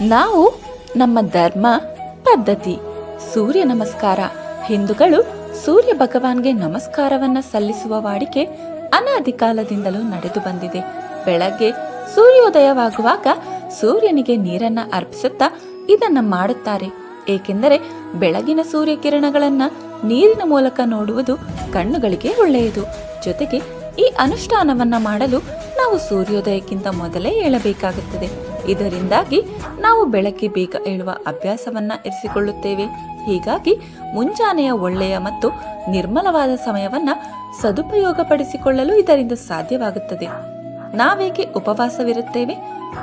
ನಾವು ನಮ್ಮ ಧರ್ಮ, ಪದ್ಧತಿ, ಸೂರ್ಯ ನಮಸ್ಕಾರ, ಹಿಂದೂಗಳು ಸೂರ್ಯ ಭಗವಾನ್ಗೆ ನಮಸ್ಕಾರವನ್ನ ಸಲ್ಲಿಸುವ ವಾಡಿಕೆ ಅನಾದಿ ಕಾಲದಿಂದಲೂ ನಡೆದು ಬಂದಿದೆ. ಬೆಳಗ್ಗೆ ಸೂರ್ಯೋದಯವಾಗುವಾಗ ಸೂರ್ಯನಿಗೆ ನೀರನ್ನ ಅರ್ಪಿಸುತ್ತಾ ಇದನ್ನ ಮಾಡುತ್ತಾರೆ. ಏಕೆಂದರೆ ಬೆಳಗಿನ ಸೂರ್ಯ ಕಿರಣಗಳನ್ನ ನೀರಿನ ಮೂಲಕ ನೋಡುವುದು ಕಣ್ಣುಗಳಿಗೆ ಒಳ್ಳೆಯದು. ಜೊತೆಗೆ ಈ ಅನುಷ್ಠಾನವನ್ನ ಮಾಡಲು ನಾವು ಸೂರ್ಯೋದಯಕ್ಕಿಂತ ಮೊದಲೇ ಏಳಬೇಕಾಗುತ್ತದೆ. ಇದರಿಂದಾಗಿ ನಾವು ಬೆಳಗ್ಗೆ ಬೇಗ ಏಳುವ ಅಭ್ಯಾಸವನ್ನ ಇರಿಸಿಕೊಳ್ಳುತ್ತೇವೆ. ಹೀಗಾಗಿ ಮುಂಜಾನೆಯ ಒಳ್ಳೆಯ ಮತ್ತು ನಿರ್ಮಲವಾದ ಸಮಯವನ್ನ ಸದುಪಯೋಗಪಡಿಸಿಕೊಳ್ಳಲು ಇದರಿಂದ ಸಾಧ್ಯವಾಗುತ್ತದೆ. ನಾವೇಕೆ ಉಪವಾಸವಿರುತ್ತೇವೆ?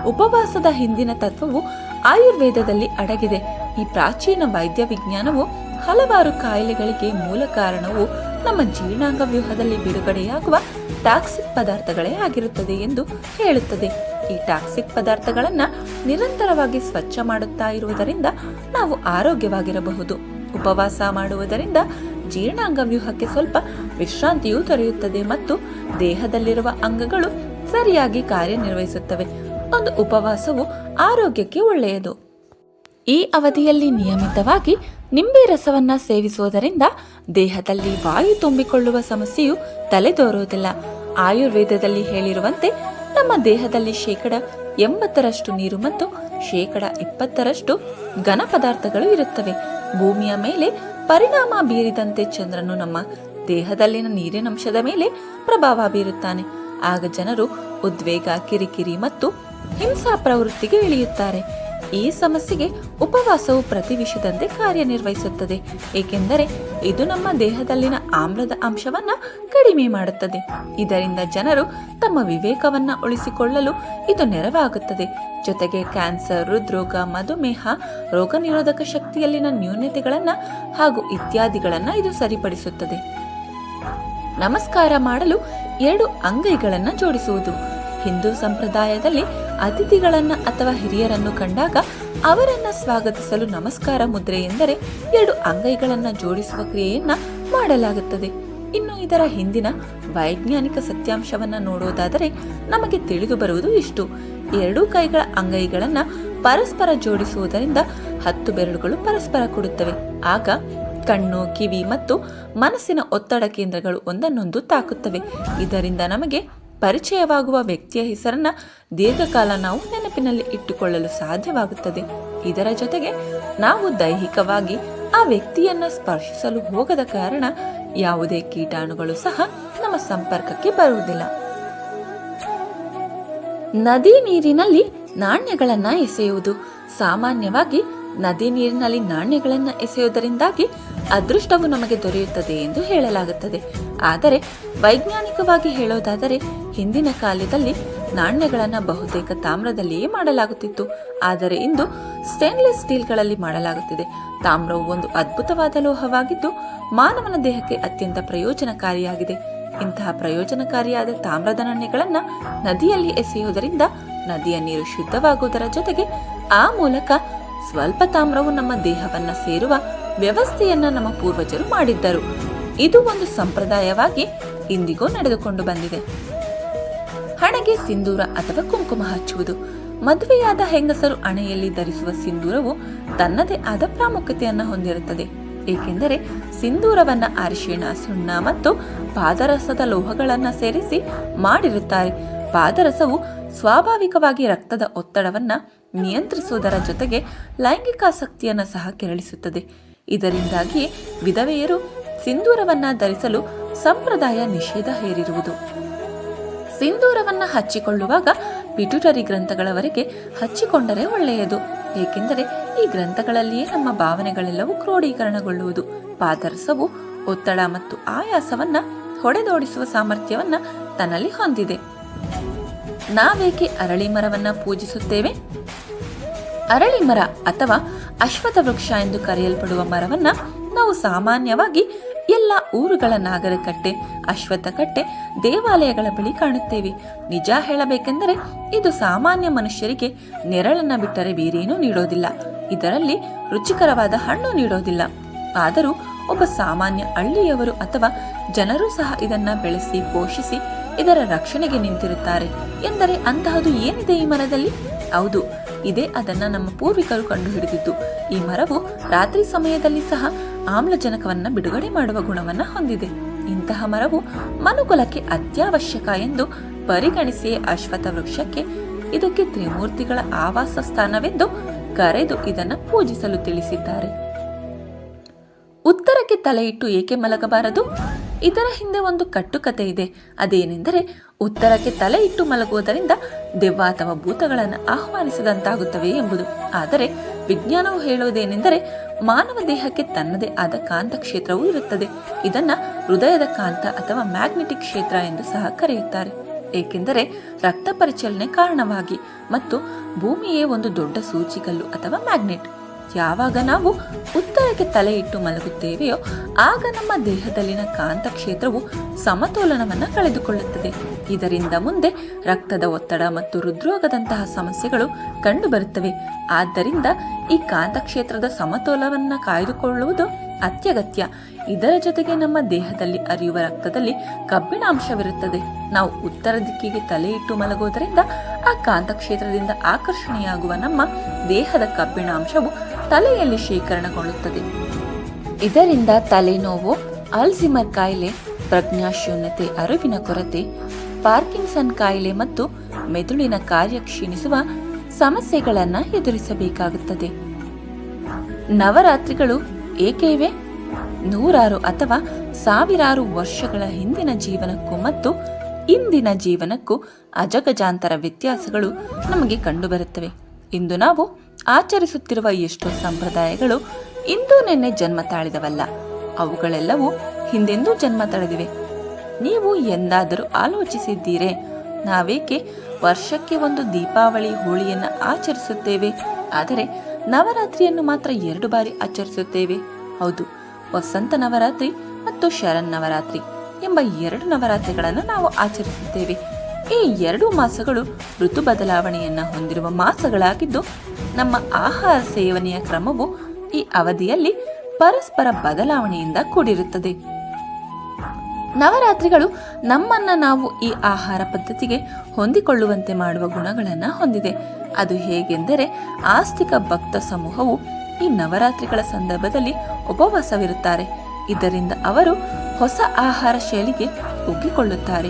ಉಪವಾಸದ ಹಿಂದಿನ ತತ್ವವು ಆಯುರ್ವೇದದಲ್ಲಿ ಅಡಗಿದೆ. ಈ ಪ್ರಾಚೀನ ವೈದ್ಯ ವಿಜ್ಞಾನವು ಹಲವಾರು ಕಾಯಿಲೆಗಳಿಗೆ ಮೂಲ ಕಾರಣವು ನಮ್ಮ ಜೀರ್ಣಾಂಗ ವ್ಯೂಹದಲ್ಲಿ ಬಿಡುಗಡೆಯಾಗುವ ಟಾಕ್ಸಿಕ್ ಪದಾರ್ಥಗಳೇ ಆಗಿರುತ್ತದೆ ಎಂದು ಹೇಳುತ್ತದೆ. ಈ ಟಾಕ್ಸಿಕ್ ಪದಾರ್ಥಗಳನ್ನ ನಿರಂತರವಾಗಿ ಸ್ವಚ್ಛ ಮಾಡುತ್ತಾ ಇರುವುದರಿಂದ ನಾವು ಆರೋಗ್ಯವಾಗಿರಬಹುದು. ಉಪವಾಸ ಮಾಡುವುದರಿಂದ ಜೀರ್ಣಾಂಗ ವ್ಯೂಹಕ್ಕೆ ಸ್ವಲ್ಪ ವಿಶ್ರಾಂತಿಯೂ ದೊರೆಯುತ್ತದೆ ಮತ್ತು ದೇಹದಲ್ಲಿರುವ ಅಂಗಗಳು ಸರಿಯಾಗಿ ಕಾರ್ಯನಿರ್ವಹಿಸುತ್ತವೆ. ಒಂದು ಉಪವಾಸವು ಆರೋಗ್ಯಕ್ಕೆ ಒಳ್ಳೆಯದು. ಈ ಅವಧಿಯಲ್ಲಿ ನಿಯಮಿತವಾಗಿ ನಿಂಬೆ ರಸವನ್ನ ಸೇವಿಸುವುದರಿಂದ ದೇಹದಲ್ಲಿ ವಾಯು ತುಂಬಿಕೊಳ್ಳುವ ಸಮಸ್ಯೆಯು ತಲೆದೋರುವುದಿಲ್ಲ. ಆಯುರ್ವೇದದಲ್ಲಿ ಹೇಳಿರುವಂತೆ ನಮ್ಮ ದೇಹದಲ್ಲಿ ಶೇಕಡ ಎಂಬತ್ತರಷ್ಟು ನೀರು ಮತ್ತು ಶೇಕಡ ಇಪ್ಪತ್ತರಷ್ಟು ಘನ ಪದಾರ್ಥಗಳು ಇರುತ್ತವೆ. ಭೂಮಿಯ ಮೇಲೆ ಪರಿಣಾಮ ಬೀರಿದಂತೆ ಚಂದ್ರನು ನಮ್ಮ ದೇಹದಲ್ಲಿನ ನೀರಿನಂಶದ ಮೇಲೆ ಪ್ರಭಾವ ಬೀರುತ್ತಾನೆ. ಆಗ ಜನರು ಉದ್ವೇಗ, ಕಿರಿಕಿರಿ ಮತ್ತು ಹಿಂಸಾ ಪ್ರವೃತ್ತಿಗೆ ಇಳಿಯುತ್ತಾರೆ. ಈ ಸಮಸ್ಯೆಗೆ ಉಪವಾಸವು ಪ್ರತಿವಿಷದಂತೆ ಕಾರ್ಯನಿರ್ವಹಿಸುತ್ತದೆ, ಏಕೆಂದರೆ ಇದು ನಮ್ಮ ದೇಹದಲ್ಲಿನ ಆಮ್ಲದ ಅಂಶವನ್ನ ಕಡಿಮೆ ಮಾಡುತ್ತದೆ. ಇದರಿಂದ ಜನರು ತಮ್ಮ ವಿವೇಕವನ್ನ ಉಳಿಸಿಕೊಳ್ಳಲು ಇದು ನೆರವಾಗುತ್ತದೆ. ಜೊತೆಗೆ ಕ್ಯಾನ್ಸರ್, ಹೃದ್ರೋಗ, ಮಧುಮೇಹ, ರೋಗ ನಿರೋಧಕ ಶಕ್ತಿಯಲ್ಲಿನ ನ್ಯೂನತೆಗಳನ್ನು ಹಾಗೂ ಇತ್ಯಾದಿಗಳನ್ನ ಇದು ಸರಿಪಡಿಸುತ್ತದೆ. ನಮಸ್ಕಾರ ಮಾಡಲು ಎರಡು ಅಂಗೈಗಳನ್ನು ಜೋಡಿಸುವುದು. ಹಿಂದೂ ಸಂಪ್ರದಾಯದಲ್ಲಿ ಅತಿಥಿಗಳನ್ನ ಅಥವಾ ಹಿರಿಯರನ್ನು ಕಂಡಾಗ ಅವರನ್ನ ಸ್ವಾಗತಿಸಲು ನಮಸ್ಕಾರ ಮುದ್ರೆ ಎಂದರೆ ಎರಡು ಅಂಗೈಗಳನ್ನು ಜೋಡಿಸುವ ಕ್ರಿಯೆಯನ್ನ ಮಾಡಲಾಗುತ್ತದೆ. ಇನ್ನು ಇದರ ಹಿಂದಿನ ವೈಜ್ಞಾನಿಕ ಸತ್ಯಾಂಶವನ್ನ ನೋಡೋದಾದರೆ ನಮಗೆ ತಿಳಿದು ಬರುವುದು ಇಷ್ಟು. ಎರಡೂ ಕೈಗಳ ಅಂಗೈಗಳನ್ನು ಪರಸ್ಪರ ಜೋಡಿಸುವುದರಿಂದ ಹತ್ತು ಬೆರಳುಗಳು ಪರಸ್ಪರ ಕೊಡುತ್ತವೆ. ಆಗ ಕಣ್ಣು, ಕಿವಿ ಮತ್ತು ಮನಸ್ಸಿನ ಒತ್ತಡ ಕೇಂದ್ರಗಳು ಒಂದನ್ನೊಂದು ತಾಕುತ್ತವೆ. ಇದರಿಂದ ನಮಗೆ ಪರಿಚಯವಾಗುವ ವ್ಯಕ್ತಿಯ ಹೆಸರನ್ನ ದೀರ್ಘಕಾಲ ನಾವು ನೆನಪಿನಲ್ಲಿ ಇಟ್ಟುಕೊಳ್ಳಲು ಸಾಧ್ಯವಾಗುತ್ತದೆ. ಇದರ ಜೊತೆಗೆ ನಾವು ದೈಹಿಕವಾಗಿ ಆ ವ್ಯಕ್ತಿಯನ್ನು ಸ್ಪರ್ಶಿಸಲು ಹೋಗದ ಕಾರಣ ಯಾವುದೇ ಕೀಟಾಣುಗಳು ಸಹ ನಮ್ಮ ಸಂಪರ್ಕಕ್ಕೆ ಬರುವುದಿಲ್ಲ. ನದಿ ನೀರಿನಲ್ಲಿ ನಾಣ್ಯಗಳನ್ನು ಎಸೆಯುವುದು. ಸಾಮಾನ್ಯವಾಗಿ ನದಿ ನೀರಿನಲ್ಲಿ ನಾಣ್ಯಗಳನ್ನು ಎಸೆಯುವುದರಿಂದಾಗಿ ಅದೃಷ್ಟವು ನಮಗೆ ದೊರೆಯುತ್ತದೆ ಎಂದು ಹೇಳಲಾಗುತ್ತದೆ. ಆದರೆ ವೈಜ್ಞಾನಿಕವಾಗಿ ಹೇಳೋದಾದರೆ ಹಿಂದಿನ ಕಾಲದಲ್ಲಿ ನಾಣ್ಯಗಳನ್ನು ಬಹುತೇಕ ತಾಮ್ರದಲ್ಲಿಯೇ ಮಾಡಲಾಗುತ್ತಿತ್ತು. ಆದರೆ ಇಂದು ಸ್ಟೇನ್ಲೆಸ್ ಸ್ಟೀಲ್ಗಳಲ್ಲಿ ಮಾಡಲಾಗುತ್ತಿದೆ. ತಾಮ್ರವು ಒಂದು ಅದ್ಭುತವಾದ ಲೋಹವಾಗಿದ್ದು ಮಾನವನ ದೇಹಕ್ಕೆ ಅತ್ಯಂತ ಪ್ರಯೋಜನಕಾರಿಯಾಗಿದೆ. ಇಂತಹ ಪ್ರಯೋಜನಕಾರಿಯಾದ ತಾಮ್ರದ ನಾಣ್ಯಗಳನ್ನು ನದಿಯಲ್ಲಿ ಎಸೆಯುವುದರಿಂದ ನದಿಯ ನೀರು ಶುದ್ಧವಾಗುವುದರ ಜೊತೆಗೆ ಆ ಮೂಲಕ ಸ್ವಲ್ಪ ತಾಮ್ರವು ನಮ್ಮ ದೇಹವನ್ನು ಸೇರುವ ವ್ಯವಸ್ಥೆಯನ್ನು ನಮ್ಮ ಪೂರ್ವಜರು ಮಾಡಿದ್ದರು. ಇದು ಒಂದು ಸಂಪ್ರದಾಯವಾಗಿ ಇಂದಿಗೂ ನಡೆದುಕೊಂಡು ಬಂದಿದೆ. ಹಣೆಗೆ ಸಿಂಧೂರ ಅಥವಾ ಕುಂಕುಮ ಹಚ್ಚುವುದು, ಮದುವೆಯಾದ ಹೆಂಗಸರು ಹಣೆಯಲ್ಲಿ ಧರಿಸುವ ಸಿಂಧೂರವು ತನ್ನದೇ ಆದ ಪ್ರಾಮುಖ್ಯತೆಯನ್ನು ಹೊಂದಿರುತ್ತದೆ. ಏಕೆಂದರೆ ಸಿಂಧೂರವನ್ನ ಅರಿಶಿಣ, ಸುಣ್ಣ ಮತ್ತು ಪಾದರಸದ ಲೋಹಗಳನ್ನು ಸೇರಿಸಿ ಮಾಡಿರುತ್ತಾರೆ. ಪಾದರಸವು ಸ್ವಾಭಾವಿಕವಾಗಿ ರಕ್ತದ ಒತ್ತಡವನ್ನು ನಿಯಂತ್ರಿಸುವುದರ ಜೊತೆಗೆ ಲೈಂಗಿಕಾಸಕ್ತಿಯನ್ನ ಸಹ ಕೆರಳಿಸುತ್ತದೆ. ಇದರಿಂದಾಗಿ ವಿಧವೆಯರು ಸಿಂಧೂರವನ್ನ ಧರಿಸಲು ಸಂಪ್ರದಾಯ ನಿಷೇಧ ಹೇರಿರುವುದು. ಸಿಂಧೂರವನ್ನ ಹಚ್ಚಿಕೊಳ್ಳುವಾಗ ಪಿಟುಟರಿ ಗ್ರಂಥಗಳವರೆಗೆ ಹಚ್ಚಿಕೊಂಡರೆ ಒಳ್ಳೆಯದು. ಏಕೆಂದರೆ ಈ ಗ್ರಂಥಗಳಲ್ಲಿಯೇ ನಮ್ಮ ಭಾವನೆಗಳೆಲ್ಲವೂ ಕ್ರೋಢೀಕರಣಗೊಳ್ಳುವುದು ಪಾದರಸವು ಒತ್ತಡ ಮತ್ತು ಆಯಾಸವನ್ನ ಹೊಡೆದೋಡಿಸುವ ಸಾಮರ್ಥ್ಯವನ್ನ ತನ್ನಲ್ಲಿ ಹೊಂದಿದೆ. ನಾವೇಕೆ ಅರಳಿ ಮರವನ್ನ ಪೂಜಿಸುತ್ತೇವೆ? ಅರಳಿ ಮರ ಅಥವಾ ಅಶ್ವಥ ವೃಕ್ಷ ಎಂದು ಕರೆಯಲ್ಪಡುವ ಮರವನ್ನ ನಾವು ಸಾಮಾನ್ಯವಾಗಿ ಎಲ್ಲ ಊರುಗಳ ನಾಗರಕಟ್ಟೆ ಅಶ್ವತ್ಥ ಕಟ್ಟೆ ದೇವಾಲಯಗಳ ಬಳಿ ಕಾಣುತ್ತೇವೆ. ನಿಜ ಹೇಳಬೇಕೆಂದರೆ ಇದು ಸಾಮಾನ್ಯ ಮನುಷ್ಯರಿಗೆ ನೆರಳನ್ನ ಬಿಟ್ಟರೆ ಬೇರೇನೂ ನೀಡೋದಿಲ್ಲ. ಇದರಲ್ಲಿ ರುಚಿಕರವಾದ ಹಣ್ಣು ನೀಡೋದಿಲ್ಲ. ಆದರೂ ಒಬ್ಬ ಸಾಮಾನ್ಯ ಹಳ್ಳಿಯವರು ಅಥವಾ ಜನರು ಸಹ ಇದನ್ನ ಬೆಳೆಸಿ, ಪೋಷಿಸಿ, ಇದರ ರಕ್ಷಣೆಗೆ ನಿಂತಿರುತ್ತಾರೆ. ಎಂದರೆ ಅಂತಹದು ಏನಿದೆ ಈ ಮರದಲ್ಲಿ? ಹೌದು, ಇದೇ ಅದನ್ನ ನಮ್ಮ ಪೂರ್ವಿಕರು ಕಂಡುಹಿಡಿದಿದ್ದು. ಈ ಮರವು ರಾತ್ರಿ ಸಮಯದಲ್ಲಿ ಸಹ ಆಮ್ಲಜನಕವನ್ನ ಬಿಡುಗಡೆ ಮಾಡುವ ಗುಣವನ್ನ ಹೊಂದಿದೆ. ಇಂತಹ ಮರವು ಮನುಕುಲಕ್ಕೆ ಅತ್ಯವಶ್ಯಕ ಎಂದು ಪರಿಗಣಿಸಿ ಅಶ್ವಥ ವೃಕ್ಷಕ್ಕೆ ಇದಕ್ಕೆ ತ್ರಿಮೂರ್ತಿಗಳ ಆವಾಸ ಸ್ಥಾನವೆಂದು ಕರೆದು ಇದನ್ನು ಪೂಜಿಸಲು ತಿಳಿಸಿದ್ದಾರೆ. ಉತ್ತರಕ್ಕೆ ತಲೆಯಿಟ್ಟು ಏಕೆ ಮಲಗಬಾರದು? ಇದರ ಹಿಂದೆ ಒಂದು ಕಟ್ಟುಕತೆ ಇದೆ. ಅದೇನೆಂದರೆ ಉತ್ತರಕ್ಕೆ ತಲೆ ಇಟ್ಟು ಮಲಗುವುದರಿಂದ ದೆವ್ವ ಅಥವಾ ಭೂತಗಳನ್ನು ಆಹ್ವಾನಿಸದಂತಾಗುತ್ತವೆ ಎಂಬುದು. ಆದರೆ ವಿಜ್ಞಾನವು ಹೇಳುವುದೇನೆಂದರೆ ಮಾನವ ದೇಹಕ್ಕೆ ತನ್ನದೇ ಆದ ಕಾಂತ ಕ್ಷೇತ್ರವೂ ಇರುತ್ತದೆ. ಇದನ್ನ ಹೃದಯದ ಕಾಂತ ಅಥವಾ ಮ್ಯಾಗ್ನೆಟಿಕ್ ಕ್ಷೇತ್ರ ಎಂದು ಸಹ ಕರೆಯುತ್ತಾರೆ. ಏಕೆಂದರೆ ರಕ್ತ ಪರಿಚಲನೆ ಕಾರಣವಾಗಿ ಮತ್ತು ಭೂಮಿಯೇ ಒಂದು ದೊಡ್ಡ ಸೂಚಿಕಲ್ಲು ಅಥವಾ ಮ್ಯಾಗ್ನೆಟ್. ಯಾವಾಗ ನಾವು ಉತ್ತರಕ್ಕೆ ತಲೆ ಇಟ್ಟು ಮಲಗುತ್ತೇವೆಯೋ ಆಗ ನಮ್ಮ ದೇಹದಲ್ಲಿನ ಕಾಂತಕ್ಷೇತ್ರವು ಸಮತೋಲನವನ್ನು ಕಳೆದುಕೊಳ್ಳುತ್ತದೆ. ಇದರಿಂದ ಮುಂದೆ ರಕ್ತದ ಒತ್ತಡ ಮತ್ತು ಹೃದ್ರೋಗದಂತಹ ಸಮಸ್ಯೆಗಳು ಕಂಡುಬರುತ್ತವೆ. ಆದ್ದರಿಂದ ಈ ಕಾಂತಕ್ಷೇತ್ರದ ಸಮತೋಲವನ್ನು ಕಾಯ್ದುಕೊಳ್ಳುವುದು ಅತ್ಯಗತ್ಯ. ಇದರ ಜೊತೆಗೆ ನಮ್ಮ ದೇಹದಲ್ಲಿ ಅರಿಯುವ ರಕ್ತದಲ್ಲಿ ಕಬ್ಬಿಣಾಂಶವಿರುತ್ತದೆ. ನಾವು ಉತ್ತರ ದಿಕ್ಕಿಗೆ ತಲೆ ಇಟ್ಟು ಮಲಗುವುದರಿಂದ ಆ ಕಾಂತಕ್ಷೇತ್ರದಿಂದ ಆಕರ್ಷಣೆಯಾಗುವ ನಮ್ಮ ದೇಹದ ಕಬ್ಬಿಣಾಂಶವು ತಲೆಯಲ್ಲಿ ಶೇಖರಣೆಗೊಳ್ಳುತ್ತದೆ. ಇದರಿಂದ ತಲೆನೋವು ಆಲ್ಝಿಮರ್ ಕಾಯಿಲೆ, ಪ್ರಜ್ಞಾಶೂನ್ಯತೆ, ಅರಿವಿನ ಕೊರತೆ, ಪಾರ್ಕಿನ್ಸನ್ ಕಾಯಿಲೆ ಮತ್ತು ಮೆದುಳಿನ ಕಾರ್ಯ ಕ್ಷೀಣಿಸುವ ಸಮಸ್ಯೆಗಳನ್ನು ಎದುರಿಸಬೇಕಾಗುತ್ತದೆ. ನವರಾತ್ರಿಗಳು ಏಕೆ ಇವೆ? ನೂರಾರು ಅಥವಾ ಸಾವಿರಾರು ವರ್ಷಗಳ ಹಿಂದಿನ ಜೀವನಕ್ಕೂ ಮತ್ತು ಇಂದಿನ ಜೀವನಕ್ಕೂ ಅಜಗಜಾಂತರ ವ್ಯತ್ಯಾಸಗಳು ನಮಗೆ ಕಂಡುಬರುತ್ತವೆ. ಇಂದು ನಾವು ಆಚರಿಸುತ್ತಿರುವ ಎಷ್ಟೋ ಸಂಪ್ರದಾಯಗಳು ಇಂದು ನಿನ್ನೆ ಜನ್ಮ ತಾಳಿದವಲ್ಲ. ಅವುಗಳೆಲ್ಲವೂ ಹಿಂದೆಂದೂ ಜನ್ಮ ತಳೆದಿವೆ. ನೀವು ಎಂದಾದರೂ ಆಲೋಚಿಸಿದ್ದೀರೆ? ನಾವೇಕೆ ವರ್ಷಕ್ಕೆ ಒಂದು ದೀಪಾವಳಿ, ಹೋಳಿಯನ್ನು ಆಚರಿಸುತ್ತೇವೆ? ಆದರೆ ನವರಾತ್ರಿಯನ್ನು ಮಾತ್ರ ಎರಡು ಬಾರಿ ಆಚರಿಸುತ್ತೇವೆ. ಹೌದು, ವಸಂತ ನವರಾತ್ರಿ ಮತ್ತು ಶರನ್ ನವರಾತ್ರಿ ಎಂಬ ಎರಡು ನವರಾತ್ರಿಗಳನ್ನು ನಾವು ಆಚರಿಸುತ್ತೇವೆ. ಈ ಎರಡು ಮಾಸಗಳು ಋತು ಬದಲಾವಣೆಯನ್ನು ಹೊಂದಿರುವ ಮಾಸಗಳಾಗಿದ್ದು, ನಮ್ಮ ಆಹಾರ ಸೇವನೆಯ ಕ್ರಮವು ಈ ಅವಧಿಯಲ್ಲಿ ಪರಸ್ಪರ ಬದಲಾವಣೆಯಿಂದ ಕೂಡಿರುತ್ತದೆ. ನವರಾತ್ರಿಗಳು ನಮ್ಮನ್ನ ನಾವು ಈ ಆಹಾರ ಪದ್ಧತಿಗೆ ಹೊಂದಿಕೊಳ್ಳುವಂತೆ ಮಾಡುವ ಗುಣಗಳನ್ನು ಹೊಂದಿದೆ. ಅದು ಹೇಗೆಂದರೆ ಆಸ್ತಿಕ ಭಕ್ತ ಸಮೂಹವು ಈ ನವರಾತ್ರಿಗಳ ಸಂದರ್ಭದಲ್ಲಿ ಉಪವಾಸವಿರುತ್ತಾರೆ. ಇದರಿಂದ ಅವರು ಹೊಸ ಆಹಾರ ಶೈಲಿಗೆ ಒಗ್ಗಿಕೊಳ್ಳುತ್ತಾರೆ.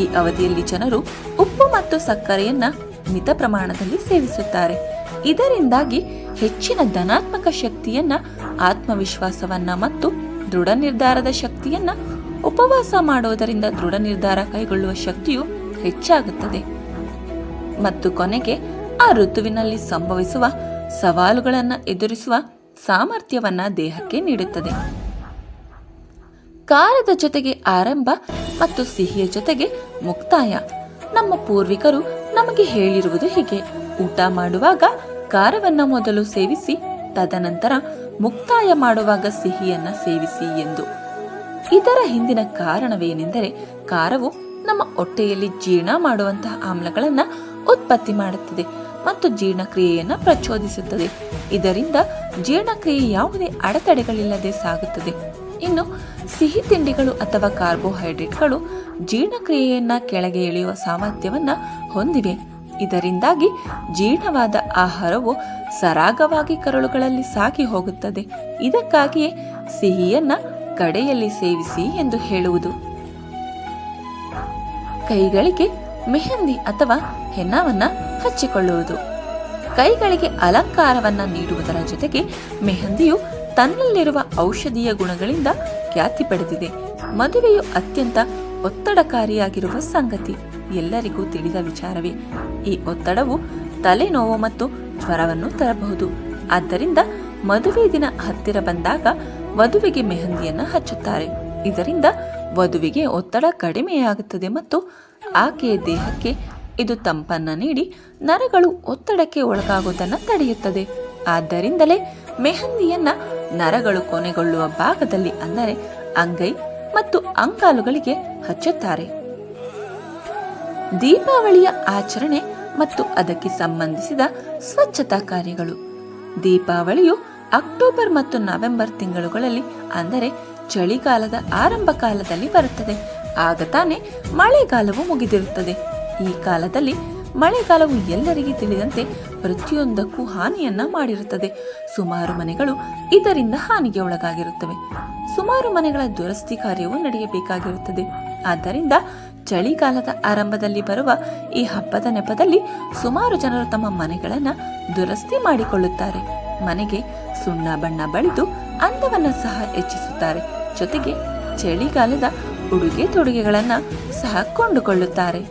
ಈ ಅವಧಿಯಲ್ಲಿ ಜನರು ಉಪ್ಪು ಮತ್ತು ಸಕ್ಕರೆಯನ್ನ ಮಿತ ಪ್ರಮಾಣದಲ್ಲಿ ಸೇವಿಸುತ್ತಾರೆ. ಇದರಿಂದಾಗಿ ಹೆಚ್ಚಿನ ಧನಾತ್ಮಕ ಶಕ್ತಿಯನ್ನ, ಆತ್ಮವಿಶ್ವಾಸವನ್ನ ಮತ್ತು ದೃಢ ನಿರ್ಧಾರದ ಶಕ್ತಿಯನ್ನ ಉಪವಾಸ ಮಾಡುವುದರಿಂದ ದೃಢ ನಿರ್ಧಾರ ಕೈಗೊಳ್ಳುವ ಶಕ್ತಿಯು ಹೆಚ್ಚಾಗುತ್ತದೆ. ಮತ್ತು ಕೊನೆಗೆ ಆ ಋತುವಿನಲ್ಲಿ ಸಂಭವಿಸುವ ಸವಾಲುಗಳನ್ನು ಎದುರಿಸುವ ಸಾಮರ್ಥ್ಯವನ್ನ ದೇಹಕ್ಕೆ ನೀಡುತ್ತದೆ. ಖಾರದ ಜೊತೆಗೆ ಆರಂಭ ಮತ್ತು ಸಿಹಿಯ ಜೊತೆಗೆ ಮುಕ್ತಾಯ. ನಮ್ಮ ಪೂರ್ವಿಕರು ನಮಗೆ ಹೇಳಿರುವುದು ಹೀಗೆ. ಊಟ ಮಾಡುವಾಗ ಖಾರವನ್ನ ಮೊದಲು ಸೇವಿಸಿ, ತದನಂತರ ಮುಕ್ತಾಯ ಮಾಡುವಾಗ ಸಿಹಿಯನ್ನ ಸೇವಿಸಿ ಎಂದು. ಇದರ ಹಿಂದಿನ ಕಾರಣವೇನೆಂದರೆ ಖಾರವು ನಮ್ಮ ಹೊಟ್ಟೆಯಲ್ಲಿ ಜೀರ್ಣ ಮಾಡುವಂತಹ ಆಮ್ಲಗಳನ್ನು ಉತ್ಪತ್ತಿ ಮಾಡುತ್ತದೆ ಮತ್ತು ಜೀರ್ಣಕ್ರಿಯೆಯನ್ನು ಪ್ರಚೋದಿಸುತ್ತದೆ. ಇದರಿಂದ ಜೀರ್ಣಕ್ರಿಯೆ ಯಾವುದೇ ಅಡೆತಡೆಗಳಿಲ್ಲದೆ ಸಾಗುತ್ತದೆ. ಇನ್ನು ಸಿಹಿ ತಿಂಡಿಗಳು ಅಥವಾ ಕಾರ್ಬೋಹೈಡ್ರೇಟ್ಗಳು ಜೀರ್ಣಕ್ರಿಯೆಯನ್ನ ಕೆಳಗೆ ಇಳಿಯುವ ಸಾಮರ್ಥ್ಯವನ್ನು ಹೊಂದಿವೆ. ಇದರಿಂದಾಗಿ ಜೀರ್ಣವಾದ ಆಹಾರವು ಸರಾಗವಾಗಿ ಕರುಳುಗಳಲ್ಲಿ ಸಾಕಿ ಹೋಗುತ್ತದೆ. ಇದಕ್ಕಾಗಿಯೇ ಸಿಹಿಯನ್ನ ಕಡೆಯಲ್ಲಿ ಸೇವಿಸಿ ಎಂದು ಹೇಳುವುದು. ಕೈಗಳಿಗೆ ಮೆಹಂದಿ ಅಥವಾ ಹೆನ್ನವನ್ನ ಹಚ್ಚಿಕೊಳ್ಳುವುದು. ಕೈಗಳಿಗೆ ಅಲಂಕಾರವನ್ನ ನೀಡುವುದರ ಜೊತೆಗೆ ಮೆಹಂದಿಯು ತನ್ನಲ್ಲಿರುವ ಔಷಧೀಯ ಗುಣಗಳಿಂದ ಖ್ಯಾತಿ ಪಡೆದಿದೆ. ಮದುವೆಯು ಅತ್ಯಂತ ಒತ್ತಡಕಾರಿಯಾಗಿರುವ ಸಂಗತಿ. ಎಲ್ಲರಿಗೂ ತಿಳಿದ ವಿಚಾರವೇ. ಈ ಒತ್ತಡವು ತಲೆನೋವು ಮತ್ತು ಜ್ವರವನ್ನು ತರಬಹುದು. ಆದ್ದರಿಂದ ಮದುವೆ ದಿನ ಹತ್ತಿರ ಬಂದಾಗ ವಧುವಿಗೆ ಮೆಹಂದಿಯನ್ನು ಹಚ್ಚುತ್ತಾರೆ. ಇದರಿಂದ ವಧುವಿಗೆ ಒತ್ತಡ ಕಡಿಮೆಯಾಗುತ್ತದೆ ಮತ್ತು ಆಕೆಯ ದೇಹಕ್ಕೆ ಇದು ತಂಪನ್ನ ನೀಡಿ ನರಗಳು ಒತ್ತಡಕ್ಕೆ ಒಳಗಾಗುವುದನ್ನು ತಡೆಯುತ್ತದೆ. ಆದ್ದರಿಂದಲೇ ಮೆಹಂದಿಯನ್ನ ನರಗಳು ಕೊನೆಗೊಳ್ಳುವ ಭಾಗದಲ್ಲಿ ಅಂದರೆ ಅಂಗೈ ಮತ್ತು ಅಂಗಾಲುಗಳಿಗೆ ಹಚ್ಚುತ್ತಾರೆ. ದೀಪಾವಳಿಯ ಆಚರಣೆ ಮತ್ತು ಅದಕ್ಕೆ ಸಂಬಂಧಿಸಿದ ಸ್ವಚ್ಛತಾ ಕಾರ್ಯಗಳು. ದೀಪಾವಳಿಯು ಅಕ್ಟೋಬರ್ ಮತ್ತು ನವೆಂಬರ್ ತಿಂಗಳುಗಳಲ್ಲಿ, ಅಂದರೆ ಚಳಿಗಾಲದ ಆರಂಭ ಕಾಲದಲ್ಲಿ ಬರುತ್ತದೆ. ಆಗ ತಾನೇ ಮಳೆಗಾಲವು ಮುಗಿದಿರುತ್ತದೆ. ಈ ಕಾಲದಲ್ಲಿ ಮಳೆಗಾಲವು ಎಲ್ಲರಿಗೆ ತಿಳಿದಂತೆ ಪ್ರತಿಯೊಂದಕ್ಕೂ ಹಾನಿಯನ್ನ ಮಾಡಿರುತ್ತದೆ. ಸುಮಾರು ಮನೆಗಳು ಇದರಿಂದ ಹಾನಿಗೆ ಒಳಗಾಗಿರುತ್ತವೆ. ಸುಮಾರು ಮನೆಗಳ ದುರಸ್ತಿ ಕಾರ್ಯವು ನಡೆಯಬೇಕಾಗಿರುತ್ತದೆ. ಆದ್ದರಿಂದ ಚಳಿಗಾಲದ ಆರಂಭದಲ್ಲಿ ಬರುವ ಈ ಹಬ್ಬದ ನೆಪದಲ್ಲಿ ಸುಮಾರು ಜನರು ತಮ್ಮ ಮನೆಗಳನ್ನು ದುರಸ್ತಿ ಮಾಡಿಕೊಳ್ಳುತ್ತಾರೆ. ಮನೆಗೆ ಸುಣ್ಣ ಬಣ್ಣ ಬಳಿದು ಅಂದವನ್ನ ಸಹ ಹೆಚ್ಚಿಸುತ್ತಾರೆ. ಜೊತೆಗೆ ಚಳಿಗಾಲದ ಉಡುಗೆ ತೊಡುಗೆಗಳನ್ನ ಸಹ ಕೊಂಡುಕೊಳ್ಳುತ್ತಾರೆ.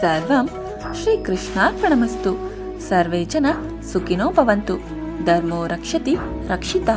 ಸರ್ವಂ ಶ್ರೀ ಕೃಷ್ಣಾರ್ಪಣಮಸ್ತು ಸರ್ವೇ ಜನ ಸುಖಿನೋ ಭವಂತು ಧರ್ಮೋ ರಕ್ಷತಿ ರಕ್ಷಿತ.